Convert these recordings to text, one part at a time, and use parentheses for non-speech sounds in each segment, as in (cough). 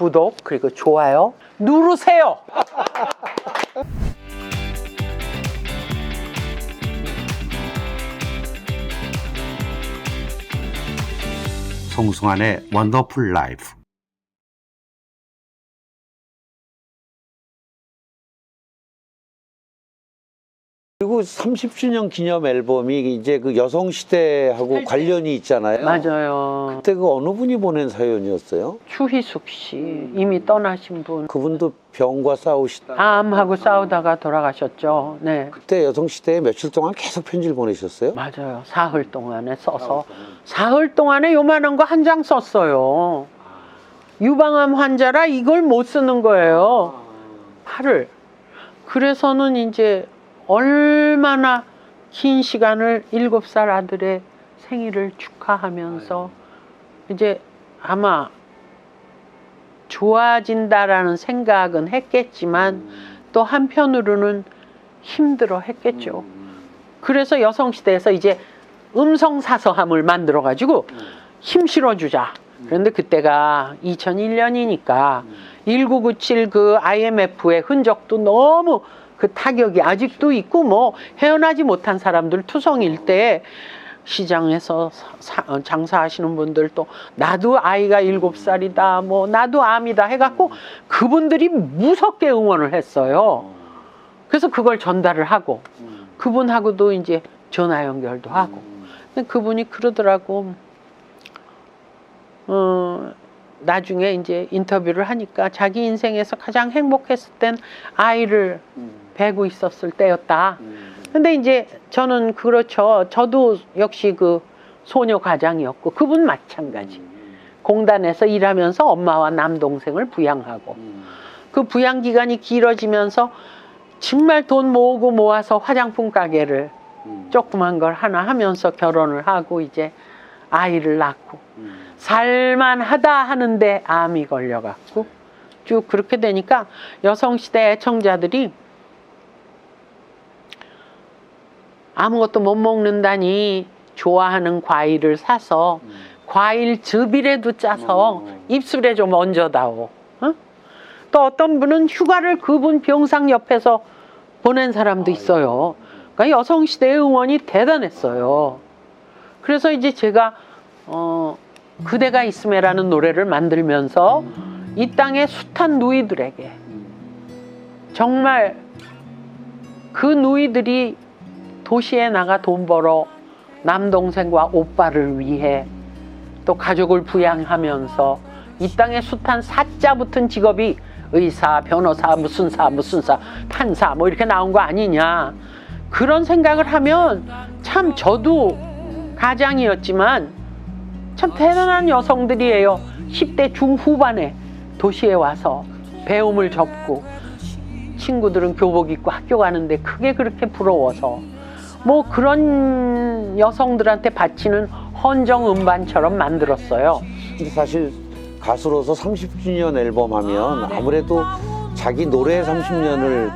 구독 그리고 좋아요 누르세요. 송승환의 원더풀 라이프 그리고 30주년 기념 앨범이 이제 그 여성 시대하고 관련이 있잖아요. 맞아요. 그때 그 어느 분이 보낸 사연이었어요? 추희숙 씨 이미 떠나신 분 그분도 병과 싸우시다. 암하고 싸우다가 돌아가셨죠. 네. 그때 여성 시대에 며칠 동안 계속 편지를 보내셨어요? 맞아요. 사흘 동안에 써서 사흘 동안에 요만한 거 한 장 썼어요. 유방암 환자라 이걸 못 쓰는 거예요. 팔을. 그래서는 이제 얼마나 긴 시간을 일곱 살 아들의 생일을 축하하면서 이제 아마 좋아진다라는 생각은 했겠지만 또 한편으로는 힘들어 했겠죠. 그래서 여성시대에서 이제 음성사서함을 만들어 가지고 힘 실어주자. 그런데 그때가 2001년이니까 1997 그 IMF의 흔적도 너무 그 타격이 아직도 있고 뭐 헤어나지 못한 사람들 투성일 때 시장에서 사- 어, 장사하시는 분들도 나도 아이가 일곱 살이다 뭐 나도 암이다 해갖고 그분들이 무섭게 응원을 했어요. 그래서 그걸 전달을 하고 그분하고도 이제 전화 연결도 하고. 근데 그분이 그러더라고. 어 나중에 이제 인터뷰를 하니까 자기 인생에서 가장 행복했을 땐 아이를 배고 있었을 때였다. 근데 이제 저는 그렇죠. 저도 역시 그 소녀 과장이었고 그분 마찬가지. 공단에서 일하면서 엄마와 남동생을 부양하고 그 부양 기간이 길어지면서 정말 돈 모으고 모아서 화장품 가게를 조그만 걸 하나 하면서 결혼을 하고 이제 아이를 낳고 살만하다 하는데 암이 걸려갖고 쭉 그렇게 되니까 여성시대 애청자들이 아무것도 못 먹는다니 좋아하는 과일을 사서 과일 즙이라도 짜서 입술에 좀 얹어다오. 어? 또 어떤 분은 휴가를 그분 병상 옆에서 보낸 사람도 있어요. 그러니까 여성 시대의 응원이 대단했어요. 그래서 이제 제가 어, 그대가 있음에라는 노래를 만들면서 이 땅의 숱한 누이들에게 정말 그 누이들이 도시에 나가 돈 벌어 남동생과 오빠를 위해 또 가족을 부양하면서 이 땅에 숱한 사자 붙은 직업이 의사, 변호사, 무슨 사, 무슨 사, 판사 뭐 이렇게 나온 거 아니냐. 그런 생각을 하면 참 저도 가장이었지만 참 대단한 여성들이에요. 10대 중후반에 도시에 와서 배움을 접고 친구들은 교복 입고 학교 가는데 그게 그렇게 부러워서 뭐 그런 여성들한테 바치는 헌정 음반처럼 만들었어요. 근데 사실 가수로서 30주년 앨범 하면 아무래도 자기 노래 30년을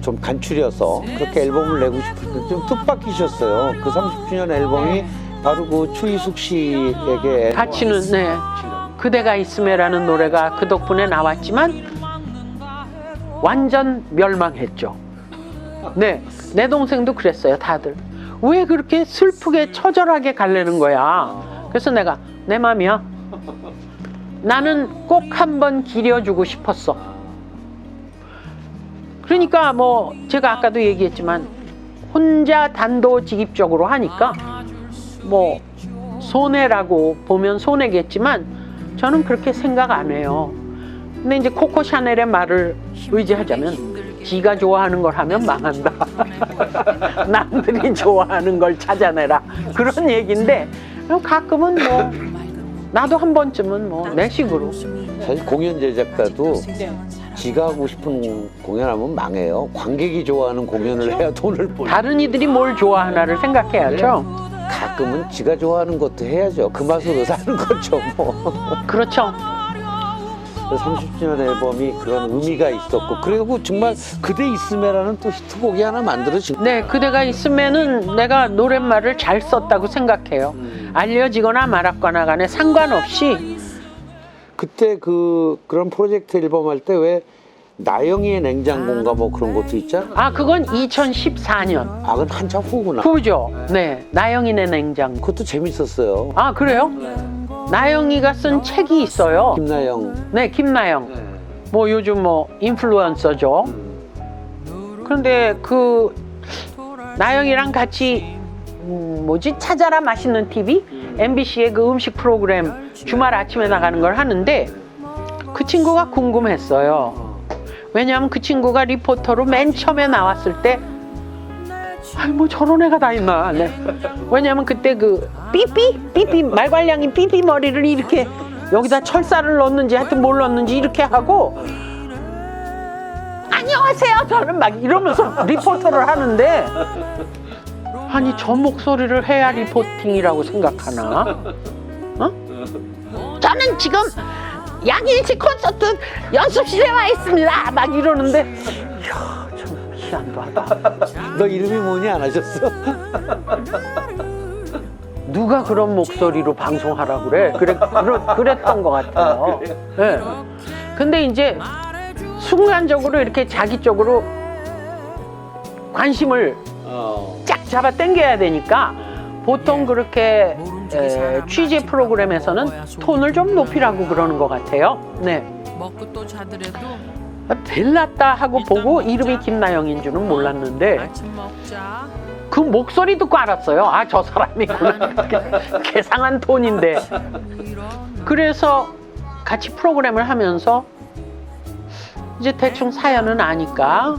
좀 간추려서 그렇게 앨범을 내고 싶을 때좀 뜻밖이셨어요. 그 30주년 앨범이 바로 그 추희숙 씨에게 바치는 네 그대가 있음에라는 노래가 그 덕분에 나왔지만 완전 멸망했죠. 네, 내 동생도 그랬어요. 다들 왜 그렇게 슬프게 처절하게 갈래는 거야. 그래서 내가 내 맘이야. 나는 꼭 한번 기려주고 싶었어. 그러니까 뭐 제가 아까도 얘기했지만 혼자 단도직입적으로 하니까 뭐 손해라고 보면 손해겠지만 저는 그렇게 생각 안 해요. 근데 이제 코코 샤넬의 말을 의지하자면 지가 좋아하는 걸 하면 망한다. (laughs) 남들이 좋아하는 걸 찾아내라. 그런 얘기인데 가끔은 뭐 나도 한 번쯤은 뭐 내 식으로 사실 공연 제작자도 지가 하고 싶은 공연하면 망해요. 관객이 좋아하는 공연을 해야 돈을 벌. 다른 이들이 뭘 좋아하나를 생각해야죠. 가끔은 지가 좋아하는 것도 해야죠. 그 맛으로 사는 거죠, 뭐. 그렇죠. 30주년 앨범이 그런 의미가 있었고 그리고 정말 그대 있음에라는 또 히트곡이 하나 만들어진 네, 그대가 있으면은 내가 노랫말을 잘 썼다고 생각해요. 알려지거나 말았거나 간에 상관없이 그때 그 그런 프로젝트 앨범 할 때 왜 나영이의 냉장고인가 뭐 그런 것도 있잖아. 아 그건 2014년 아, 그건 한참 후구나. 후죠. 네, 나영이네 냉장고. 그것도 재밌었어요. 아 그래요? 나영이가 쓴 책이 있어요. 김나영. 네, 김나영. 뭐 요즘 뭐 인플루언서죠. 그런데 그 나영이랑 같이 음, 뭐지 찾아라 맛있는 TV MBC의 그 음식 프로그램 주말 아침에 나가는 걸 하는데 그 친구가 궁금했어요. 왜냐하면 그 친구가 리포터로 맨 처음에 나왔을 때 아이 뭐 저런 애가 다 있나? 네. 왜냐하면 그때 그 삐삐? 삐삐 말괄량이 삐삐 머리를 이렇게 여기다 철사를 넣었는지 하여튼 뭘 넣었는지 이렇게 하고 안녕하세요 저는 막 이러면서 리포터를 하는데 아니 저 목소리를 해야 리포팅이라고 생각하나? 어? 저는 지금 양일치 콘서트 연습실에 와 있습니다. 막 이러는데. 이야 좀 희한도 하다 너 이름이 뭐니 안 하셨어? (laughs) 누가 그런 목소리로 방송하라 그래? 그래 그러, 그랬던 것 같아요. 예. 근데 이제 순간적으로 이렇게 자기 쪽으로 관심을 쫙 잡아 당겨야 되니까 보통 그렇게 에, 취재 프로그램에서는 톤을 좀 높이라고 그러는 것 같아요. 네. 먹고 또 자더라도 벨났다 하고 보고 이름이 김나영인 줄은 몰랐는데. 그 목소리 듣고 알았어요. 아, 저 사람이구나. 개상한 톤인데. 그래서 같이 프로그램을 하면서 이제 대충 사연은 아니까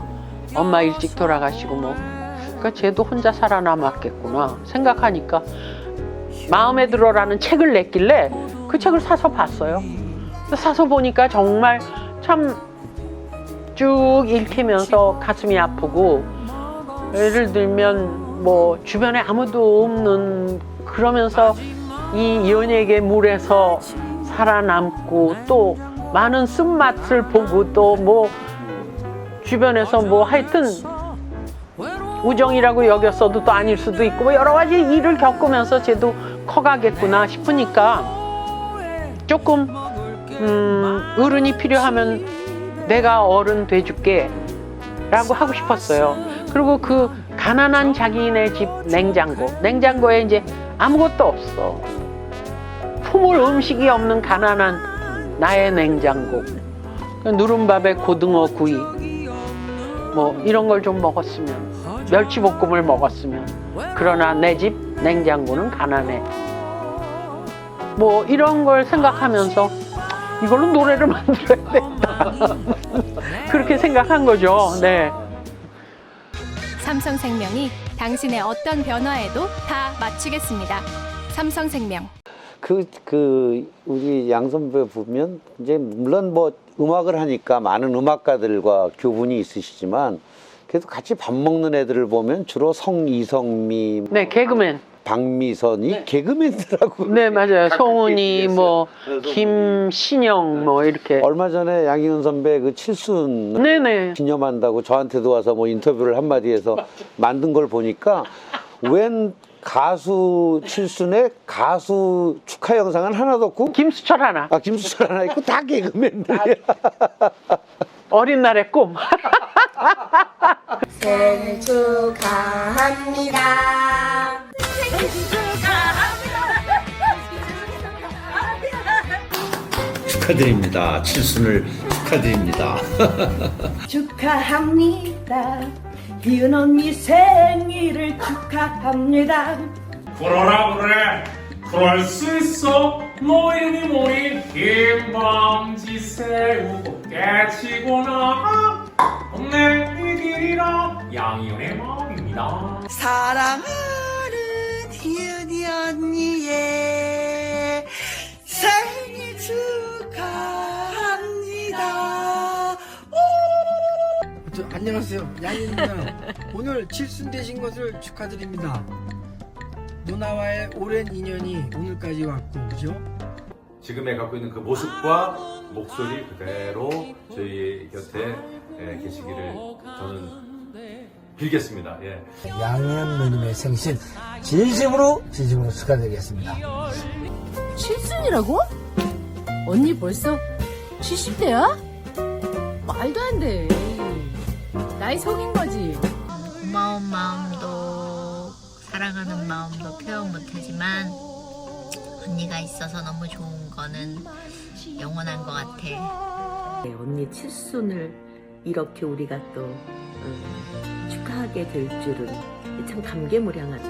엄마 일찍 돌아가시고 뭐. 그러니까 쟤도 혼자 살아남았겠구나 생각하니까 마음에 들어라는 책을 냈길래 그 책을 사서 봤어요. 사서 보니까 정말 참 쭉 읽히면서 가슴이 아프고 예를 들면 뭐 주변에 아무도 없는 그러면서 이 연예계 물에서 살아남고 또 많은 쓴맛을 보고 또 뭐 주변에서 뭐 하여튼 우정이라고 여겼어도 또 아닐 수도 있고 뭐 여러 가지 일을 겪으면서 쟤도 커가겠구나 싶으니까 조금 음, 어른이 필요하면 내가 어른 돼줄게 라고 하고 싶었어요. 그리고 그 가난한 자기네 집 냉장고, 냉장고에 이제 아무것도 없어. 품을 음식이 없는 가난한 나의 냉장고. 그 누른밥에 고등어 구이, 뭐 이런 걸 좀 먹었으면, 멸치볶음을 먹었으면. 그러나 내 집 냉장고는 가난해. 뭐 이런 걸 생각하면서 이걸로 노래를 만들어야 된다. (laughs) 그렇게 생각한 거죠. 네. 삼성생명이 당신의 어떤 변화에도 다 맞추겠습니다. 삼성생명. 그, 그, 우리 양 선배 보면, 이제, 물론 뭐, 음악을 하니까 많은 음악가들과 교분이 있으시지만, 그래도 같이 밥 먹는 애들을 보면 주로 성이성미, 네, 개그맨. 박미선이 개그맨들하고. 네, 맞아요. 송은이. 뭐, 그래서 김신영, 뭐, 이렇게. 얼마 전에 양희은 선배 그 칠순 네네. 기념한다고 저한테도 와서 뭐 인터뷰를 한마디 해서 만든 걸 보니까 웬 가수 칠순에 가수 축하 영상은 하나도 없고 김수철 하나. 아 김수철 하나 있고 다 개그맨들이야. (laughs) 어린 날의 꿈. (laughs) 생일 축하합니다. 축하드립니다. 칠순을 축하드립니다. (laughs) 축하합니다. 희은 언니 생일을 축하합니다. 그러라 그래 그럴 수 있어 너 이름이 뭐니 김방지 세우고 깨치고 나가 동네 이길이라 양이은의 마음입니다 사랑하는 희은이 언니 안녕하세요. 양입니다. 오늘 칠순 되신 것을 축하드립니다. 누나와의 오랜 인연이 오늘까지 왔고, 그죠? 지금에 갖고 있는 그 모습과 목소리 그대로 저희 곁에 예, 계시기를 저는 빌겠습니다. 예. 양현 누님의 생신 진심으로 진심으로 축하드리겠습니다. 칠순이라고? 언니 벌써 70대야? 말도 안 돼. 나이 속인 거지. 고마운 마음도 사랑하는 마음도 표현 못하지만 언니가 있어서 너무 좋은 거는 영원한 것 같아. 언니 칠순을 이렇게 우리가 또 어, 축하하게 될 줄은 참 감개무량하다.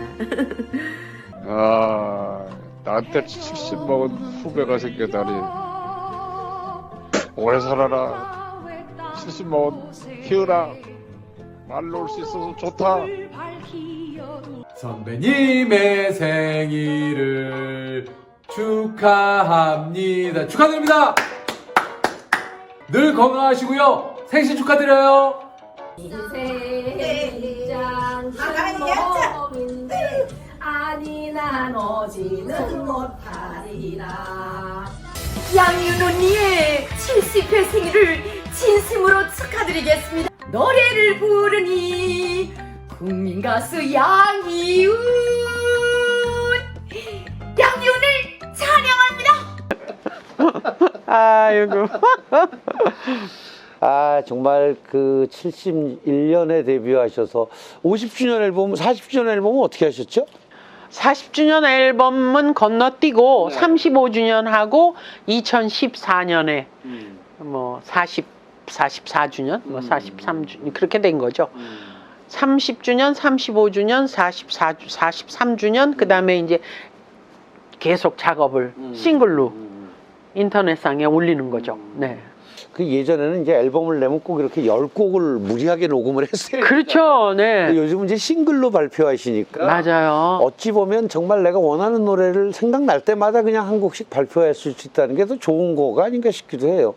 (laughs) 아, 나한테 70 먹은 후배가 생겨다니. 오래 살아라. 70 먹은 희은아. 말로 올 수 있어서 좋다. 선배님의 생일을 축하합니다. 축하드립니다. 늘 건강하시고요. 생신 축하드려요. 인생장신범인데 아니 나머지는 못하리라 양윤 언니의 70회 생일을 진심으로 축하드리겠습니다 노래를 부르니 국민 가수 양이훈 양이훈을 찬양합니다 (laughs) 아이고. (laughs) 아 정말 그 71년에 데뷔하셔서 50주년 앨범, 40주년 앨범은 어떻게 하셨죠? 40주년 앨범은 건너뛰고 35주년 하고 2014년에 뭐 40, 44주년, 뭐 43주년 그렇게 된 거죠. 30주년, 35주년, 44주, 43주년 그다음에 이제 계속 작업을 싱글로 인터넷상에 올리는 거죠. 네. 그 예전에는 이제 앨범을 내면 꼭 이렇게 10곡을 무리하게 녹음을 했어요. 그렇죠. 네. 요즘은 이제 싱글로 발표하시니까 맞아요. 어찌 보면 정말 내가 원하는 노래를 생각날 때마다 그냥 한 곡씩 발표했을 수 있다는 게 더 좋은 거가 아닌가 싶기도 해요.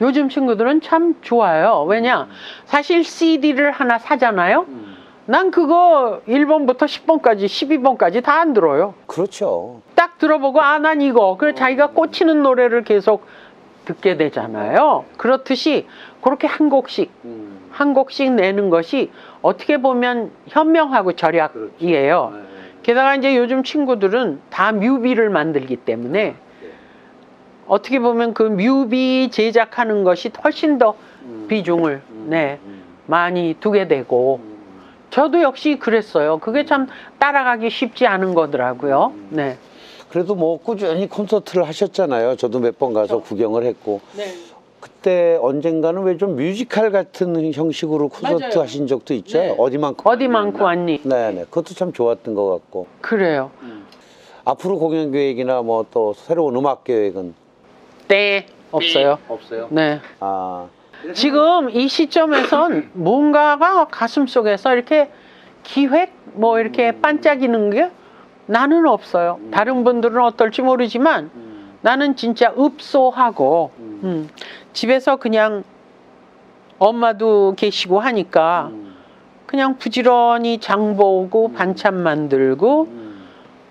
요즘 친구들은 참 좋아요. 왜냐? 사실 CD를 하나 사잖아요. 난 그거 1번부터 10번까지, 12번까지 다 안 들어요. 그렇죠. 딱 들어보고 아 난 이거. 그래 자기가 꽂히는 노래를 계속 듣게 되잖아요. 그렇듯이 그렇게 한 곡씩 한 곡씩 내는 것이 어떻게 보면 현명하고 절약이에요. 게다가 이제 요즘 친구들은 다 뮤비를 만들기 때문에 어떻게 보면 그 뮤비 제작하는 것이 훨씬 더 비중을 네 많이 두게 되고 저도 역시 그랬어요 그게 참 따라가기 쉽지 않은 거더라고요 네. 그래도 뭐 꾸준히 콘서트를 하셨잖아요. 저도 몇 번 가서 구경을 했고. 그때 언젠가는 왜 좀 뮤지컬 같은 형식으로 콘서트 맞아요. 하신 적도 있죠. 네. 어디 많고 어디 많고 왔니 네 네. 그것도 참 좋았던 것 같고. 그래요 앞으로 공연 계획이나 뭐 또 새로운 음악 계획은 네 없어요. 없어요. 네. 아. 지금 이 시점에선 (laughs) 뭔가가 가슴 속에서 이렇게 기획 뭐 이렇게 반짝이는 게 나는 없어요. 다른 분들은 어떨지 모르지만 나는 진짜 읍소하고 음, 집에서 그냥 엄마도 계시고 하니까 그냥 부지런히 장 보고 반찬 만들고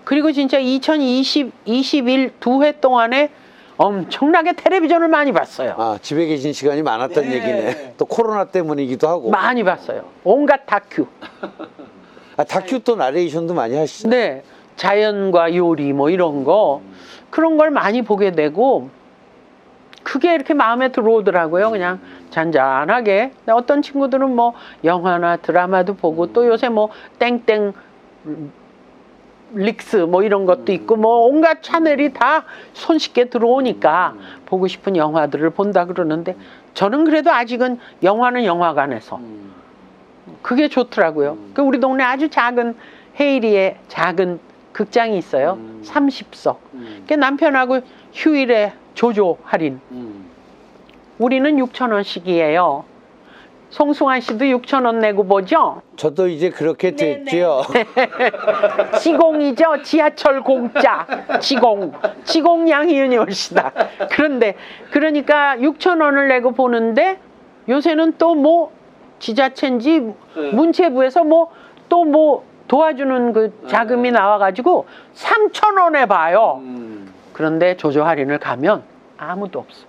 그리고 진짜 2020, 21 두 해 동안에 엄청나게 텔레비전을 많이 봤어요. 아, 집에 계신 시간이 많았던 얘기네. 또 코로나 때문이기도 하고. 많이 봤어요. 온갖 다큐. 아, 다큐 또 나레이션도 많이 하시죠. 네. 자연과 요리 뭐 이런 거 그런 걸 많이 보게 되고 그게 이렇게 마음에 들어오더라고요. 그냥 잔잔하게. 어떤 친구들은 뭐 영화나 드라마도 보고 또 요새 뭐 땡땡 릭스 뭐 이런 것도 있고 뭐 온갖 채널이 다 손쉽게 들어오니까 보고 싶은 영화들을 본다 그러는데 저는 그래도 아직은 영화는 영화관에서 그게 좋더라고요. 그 우리 동네 아주 작은 헤이리의 작은 극장이 있어요. 30석. 그 남편하고 휴일에 조조 할인. 우리는 6천 원씩이에요. 송승환 씨도 6천 원 내고 보죠. 저도 이제 그렇게 됐죠. (laughs) 지공이죠. 지하철 공짜. 지공. 지공 양희은이 올시다. 그런데 그러니까 6천 원을 내고 보는데 요새는 또 뭐 지자체인지 문체부에서 뭐 또뭐 도와주는 그 자금이 나와가지고 3천 원에 봐요. 그런데 조조 할인을 가면 아무도 없어.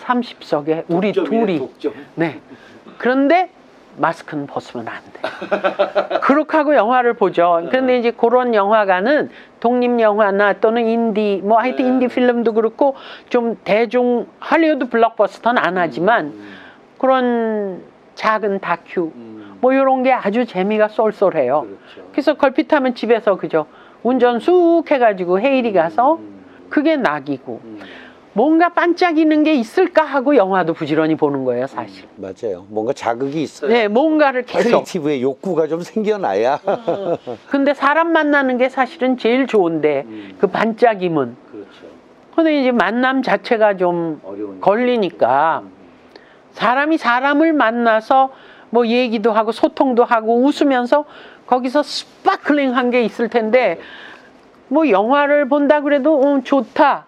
30석에 우리 둘이. 네. 그런데 마스크는 벗으면 안 돼. 그렇게 하고 영화를 보죠. 그런데 이제 그런 영화관은 독립 영화나 또는 인디 뭐 하여튼 인디 필름도 그렇고 좀 대중 할리우드 블록버스터는 안 하지만 그런 작은 다큐 뭐 이런 게 아주 재미가 쏠쏠해요. 그래서 걸핏하면 집에서 그죠 운전 쑥 해가지고 헤이리 가서 그게 낙이고 뭔가 반짝이는 게 있을까 하고 영화도 부지런히 보는 거예요 사실. 맞아요. 뭔가 자극이 있어요. 네, 뭔가를 계속. 크리에이티브의 욕구가 좀 생겨나야. 근데 사람 만나는 게 사실은 제일 좋은데 그 반짝임은. 그렇죠. 근데 이제 만남 자체가 좀 걸리니까 사람이 사람을 만나서 뭐 얘기도 하고 소통도 하고 웃으면서 거기서 스파클링한 게 있을 텐데 뭐 영화를 본다 그래도 어, 좋다,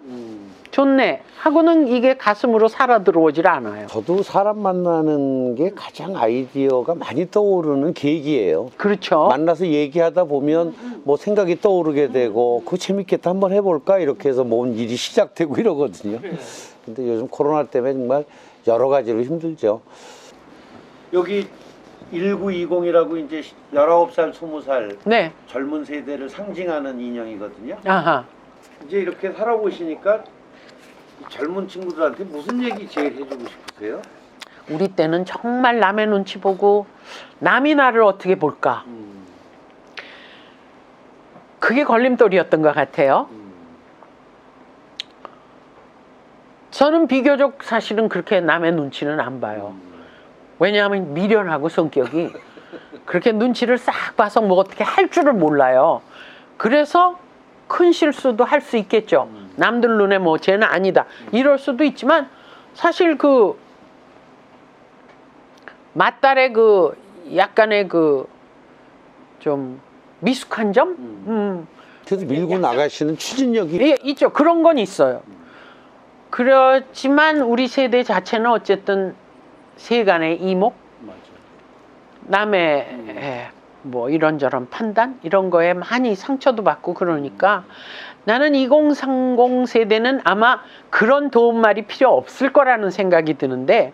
좋네 하고는 이게 가슴으로 살아 들어오질 않아요. 저도 사람 만나는 게 가장 아이디어가 많이 떠오르는 계기예요. 그렇죠. 만나서 얘기하다 보면 뭐 생각이 떠오르게 되고 그거 재밌겠다 한번 해볼까 이렇게 해서 뭔 일이 시작되고 (laughs) 이러거든요. 근데 요즘 코로나 때문에 정말 여러 가지로 힘들죠. 여기 1920이라고 이제 19살, 20살 네. 젊은 세대를 상징하는 인형이거든요. 아하. 이제 이렇게 살아보시니까 이 젊은 친구들한테 무슨 얘기 제일 해주고 싶으세요? 우리 때는 정말 남의 눈치 보고 남이 나를 어떻게 볼까. 그게 걸림돌이었던 것 같아요. 저는 비교적 사실은 그렇게 남의 눈치는 안 봐요. 왜냐하면 미련하고 성격이 그렇게 눈치를 싹 봐서 뭐 어떻게 할 줄을 몰라요. 그래서 큰 실수도 할 수 있겠죠. 남들 눈에 뭐 쟤는 아니다. 이럴 수도 있지만 사실 그 맞달의 그 약간의 그 좀 미숙한 점? 음. 그래도 밀고 나가시는 추진력이 예, 있죠. 그런 건 있어요. 그렇지만 우리 세대 자체는 어쨌든 세간의 이목, 남의 에, 뭐 이런저런 판단? 이런 거에 많이 상처도 받고 그러니까 나는 2030 세대는 아마 그런 도움말이 필요 없을 거라는 생각이 드는데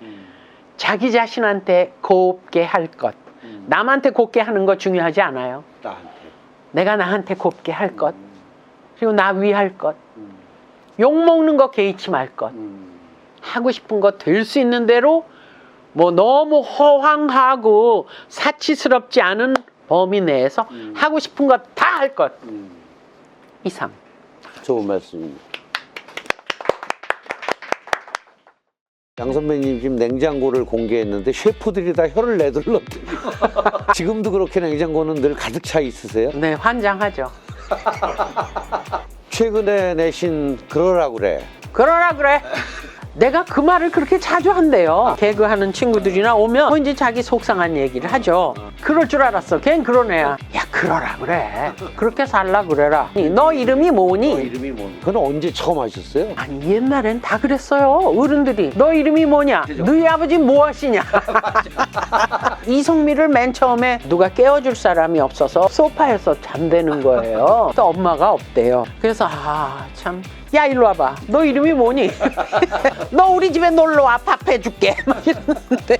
자기 자신한테 곱게 할 것, 남한테 곱게 하는 거 중요하지 않아요. 나한테. 내가 나한테 곱게 할 것, 그리고 나 위할 것, 욕 먹는 거 개의치 말 것, 하고 싶은 거 될 수 있는 대로 뭐 너무 허황하고 사치스럽지 않은 범위 내에서 하고 싶은 거다할것 이상. 좋은 말씀입니다. 양 선배님 지금 냉장고를 공개했는데 셰프들이 다 혀를 내둘렀대요. (laughs) 지금도 그렇게 냉장고는 늘 가득 차 있으세요? 네, 환장하죠. 최근에 내신 그러라 그래. 그러라 그래. 내가 그 말을 그렇게 자주 한대요. 개그하는 친구들이나 오면 뭐 이제 자기 속상한 얘기를 하죠. 그럴 줄 알았어. 걘 그런 애야. 야, 그러라 그래. 그렇게 살라 그래라. 너 이름이 뭐니? 이름이 뭔? 그건 언제 처음 하셨어요? 아니 옛날엔 다 그랬어요 어른들이 너 이름이 뭐냐 너희 아버지 무엇이냐 (laughs) 이성미를 맨 처음에 누가 깨워줄 사람이 없어서 소파에서 잠드는 거예요 또 엄마가 없대요 그래서 아 참 야 일로 와봐. 너 이름이 뭐니? (laughs) 너 우리 집에 놀러 와. 밥 해줄게. (laughs) 막 이러는데